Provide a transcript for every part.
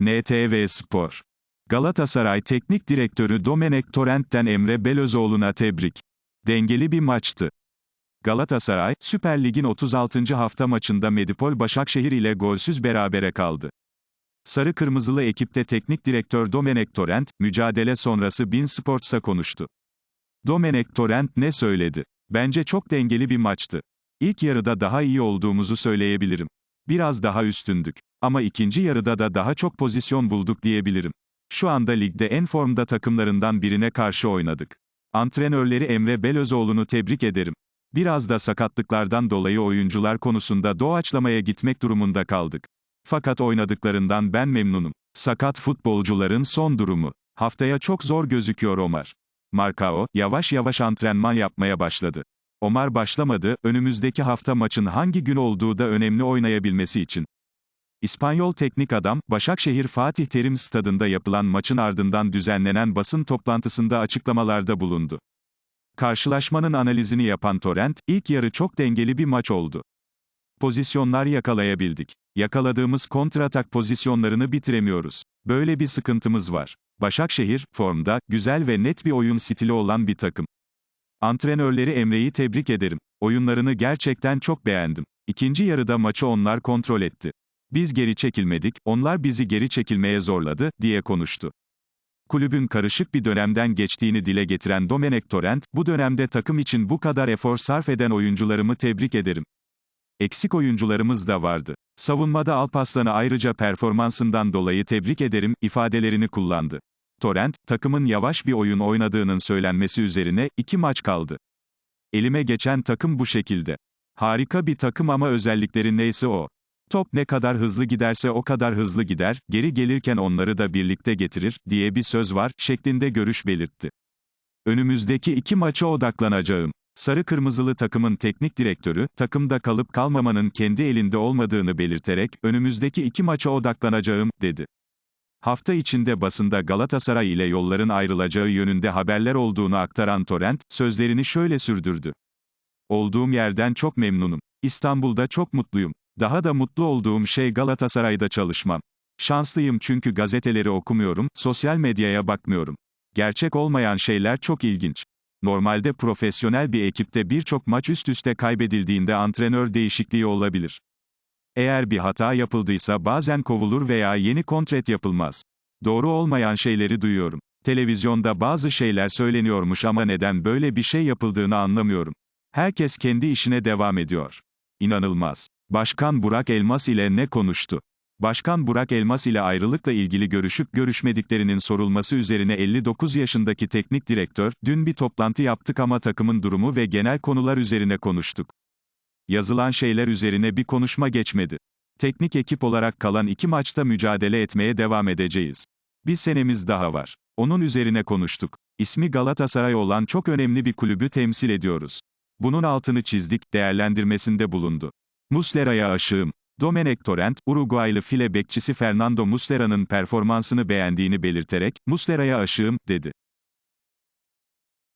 NTV Spor. Galatasaray Teknik Direktörü Domenech Torrent'ten Emre Belözoğlu'na tebrik. Dengeli bir maçtı. Galatasaray, Süper Lig'in 36. hafta maçında Medipol Başakşehir ile golsüz berabere kaldı. Sarı Kırmızılı ekipte teknik direktör Domenech Torrent, mücadele sonrası Bin Sports'a konuştu. Domenech Torrent ne söyledi? Bence çok dengeli bir maçtı. İlk yarıda daha iyi olduğumuzu söyleyebilirim. Biraz daha üstündük. Ama ikinci yarıda da daha çok pozisyon bulduk diyebilirim. Şu anda ligde en formda takımlarından birine karşı oynadık. Antrenörleri Emre Belözoğlu'nu tebrik ederim. Biraz da sakatlıklardan dolayı oyuncular konusunda doğaçlamaya gitmek durumunda kaldık. Fakat oynadıklarından ben memnunum. Sakat futbolcuların son durumu. Haftaya çok zor gözüküyor Omar. Marcao, yavaş yavaş antrenman yapmaya başladı. Omar başlamadı, önümüzdeki hafta maçın hangi gün olduğu da önemli oynayabilmesi için. İspanyol teknik adam, Başakşehir Fatih Terim stadında yapılan maçın ardından düzenlenen basın toplantısında açıklamalarda bulundu. Karşılaşmanın analizini yapan Torrent, ilk yarı çok dengeli bir maç oldu. Pozisyonlar yakalayabildik. Yakaladığımız kontratak pozisyonlarını bitiremiyoruz. Böyle bir sıkıntımız var. Başakşehir, formda, güzel ve net bir oyun stili olan bir takım. Antrenörleri Emre'yi tebrik ederim. Oyunlarını gerçekten çok beğendim. İkinci yarıda maçı onlar kontrol etti. Biz geri çekilmedik, onlar bizi geri çekilmeye zorladı, diye konuştu. Kulübün karışık bir dönemden geçtiğini dile getiren Domenech Torrent, bu dönemde takım için bu kadar efor sarf eden oyuncularımı tebrik ederim. Eksik oyuncularımız da vardı. Savunmada Alpaslan'ı ayrıca performansından dolayı tebrik ederim, ifadelerini kullandı. Torrent, takımın yavaş bir oyun oynadığının söylenmesi üzerine, iki maç kaldı. Elime geçen takım bu şekilde. Harika bir takım ama özellikleri neyse o. Top ne kadar hızlı giderse o kadar hızlı gider, geri gelirken onları da birlikte getirir, diye bir söz var, şeklinde görüş belirtti. Önümüzdeki iki maça odaklanacağım. Sarı Kırmızılı takımın teknik direktörü, takımda kalıp kalmamanın kendi elinde olmadığını belirterek, önümüzdeki iki maça odaklanacağım, dedi. Hafta içinde basında Galatasaray ile yolların ayrılacağı yönünde haberler olduğunu aktaran Torrent, sözlerini şöyle sürdürdü. Olduğum yerden çok memnunum. İstanbul'da çok mutluyum. Daha da mutlu olduğum şey Galatasaray'da çalışmam. Şanslıyım çünkü gazeteleri okumuyorum, sosyal medyaya bakmıyorum. Gerçek olmayan şeyler çok ilginç. Normalde profesyonel bir ekipte birçok maç üst üste kaybedildiğinde antrenör değişikliği olabilir. Eğer bir hata yapıldıysa bazen kovulur veya yeni kontrat yapılmaz. Doğru olmayan şeyleri duyuyorum. Televizyonda bazı şeyler söyleniyormuş ama neden böyle bir şey yapıldığını anlamıyorum. Herkes kendi işine devam ediyor. İnanılmaz. Başkan Burak Elmas ile ne konuştu? Başkan Burak Elmas ile ayrılıkla ilgili görüşüp görüşmediklerinin sorulması üzerine 59 yaşındaki teknik direktör, dün bir toplantı yaptık ama takımın durumu ve genel konular üzerine konuştuk. Yazılan şeyler üzerine bir konuşma geçmedi. Teknik ekip olarak kalan iki maçta mücadele etmeye devam edeceğiz. Bir senemiz daha var. Onun üzerine konuştuk. İsmi Galatasaray olan çok önemli bir kulübü temsil ediyoruz. Bunun altını çizdik, değerlendirmesinde bulundu. Muslera'ya aşığım. Domenech Torrent, Uruguaylı file bekçisi Fernando Muslera'nın performansını beğendiğini belirterek, Muslera'ya aşığım, dedi.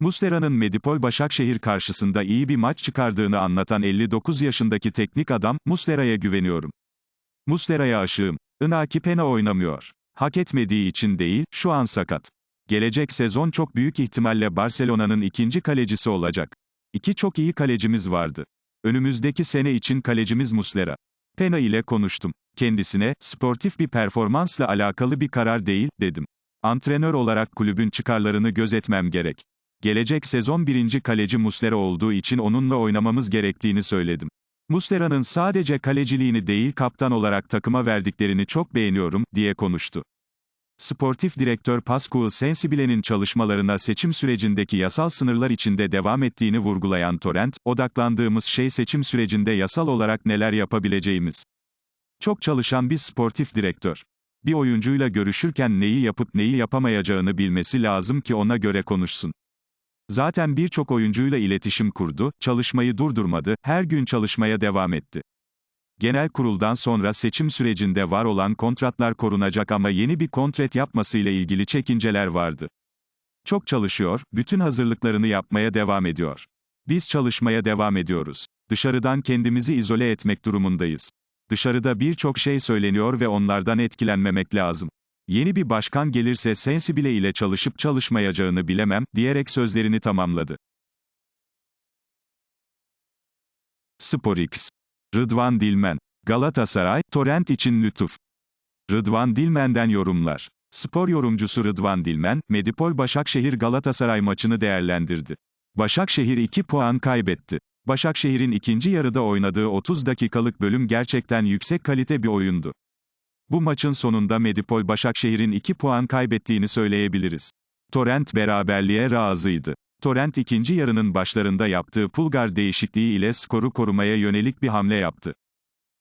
Muslera'nın Medipol Başakşehir karşısında iyi bir maç çıkardığını anlatan 59 yaşındaki teknik adam, Muslera'ya güveniyorum. Muslera'ya aşığım. Inaki Pena oynamıyor. Hak etmediği için değil, şu an sakat. Gelecek sezon çok büyük ihtimalle Barcelona'nın ikinci kalecisi olacak. İki çok iyi kalecimiz vardı. Önümüzdeki sene için kalecimiz Muslera. Pena ile konuştum. Kendisine, sportif bir performansla alakalı bir karar değil, dedim. Antrenör olarak kulübün çıkarlarını gözetmem gerek. Gelecek sezon birinci kaleci Muslera olduğu için onunla oynamamız gerektiğini söyledim. Muslera'nın sadece kaleciliğini değil kaptan olarak takıma verdiklerini çok beğeniyorum, diye konuştu. Sportif direktör Pascual Sensibile'nin çalışmalarına seçim sürecindeki yasal sınırlar içinde devam ettiğini vurgulayan Torrent, odaklandığımız şey seçim sürecinde yasal olarak neler yapabileceğimiz. Çok çalışan bir sportif direktör. Bir oyuncuyla görüşürken neyi yapıp neyi yapamayacağını bilmesi lazım ki ona göre konuşsun. Zaten birçok oyuncuyla iletişim kurdu, çalışmayı durdurmadı, her gün çalışmaya devam etti. Genel kuruldan sonra seçim sürecinde var olan kontratlar korunacak ama yeni bir kontrat yapmasıyla ilgili çekinceler vardı. Çok çalışıyor, bütün hazırlıklarını yapmaya devam ediyor. Biz çalışmaya devam ediyoruz. Dışarıdan kendimizi izole etmek durumundayız. Dışarıda birçok şey söyleniyor ve onlardan etkilenmemek lazım. Yeni bir başkan gelirse Sensibile ile çalışıp çalışmayacağını bilemem, diyerek sözlerini tamamladı. SporX. Rıdvan Dilmen. Galatasaray, Torrent için lütuf. Rıdvan Dilmen'den yorumlar. Spor yorumcusu Rıdvan Dilmen, Medipol Başakşehir Galatasaray maçını değerlendirdi. Başakşehir 2 puan kaybetti. Başakşehir'in ikinci yarıda oynadığı 30 dakikalık bölüm gerçekten yüksek kalite bir oyundu. Bu maçın sonunda Medipol Başakşehir'in 2 puan kaybettiğini söyleyebiliriz. Torrent beraberliğe razıydı. Torrent ikinci yarının başlarında yaptığı pulgar değişikliği ile skoru korumaya yönelik bir hamle yaptı.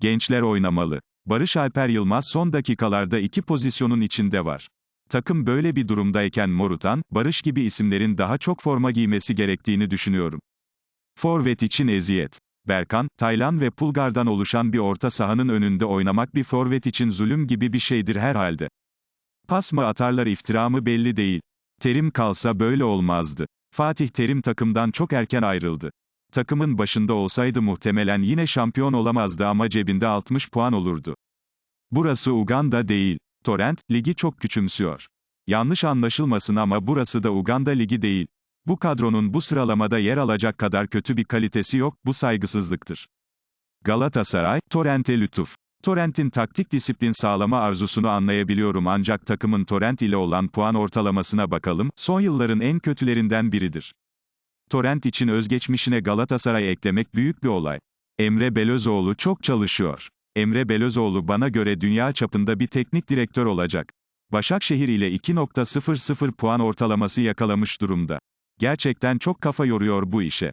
Gençler oynamalı. Barış Alper Yılmaz son dakikalarda iki pozisyonun içinde var. Takım böyle bir durumdayken Morutan, Barış gibi isimlerin daha çok forma giymesi gerektiğini düşünüyorum. Forvet için eziyet. Berkan, Taylan ve Pulgar'dan oluşan bir orta sahanın önünde oynamak bir forvet için zulüm gibi bir şeydir herhalde. Pas mı atarlar iftira mı belli değil. Terim kalsa böyle olmazdı. Fatih Terim takımdan çok erken ayrıldı. Takımın başında olsaydı muhtemelen yine şampiyon olamazdı ama cebinde 60 puan olurdu. Burası Uganda değil. Torrent, ligi çok küçümsüyor. Yanlış anlaşılmasın ama burası da Uganda ligi değil. Bu kadronun bu sıralamada yer alacak kadar kötü bir kalitesi yok, bu saygısızlıktır. Galatasaray, Torrent'e lütuf. Torrent'in taktik disiplin sağlama arzusunu anlayabiliyorum ancak takımın Torrent ile olan puan ortalamasına bakalım, son yılların en kötülerinden biridir. Torrent için özgeçmişine Galatasaray eklemek büyük bir olay. Emre Belözoğlu çok çalışıyor. Emre Belözoğlu bana göre dünya çapında bir teknik direktör olacak. Başakşehir ile 2.00 puan ortalaması yakalamış durumda. Gerçekten çok kafa yoruyor bu işe.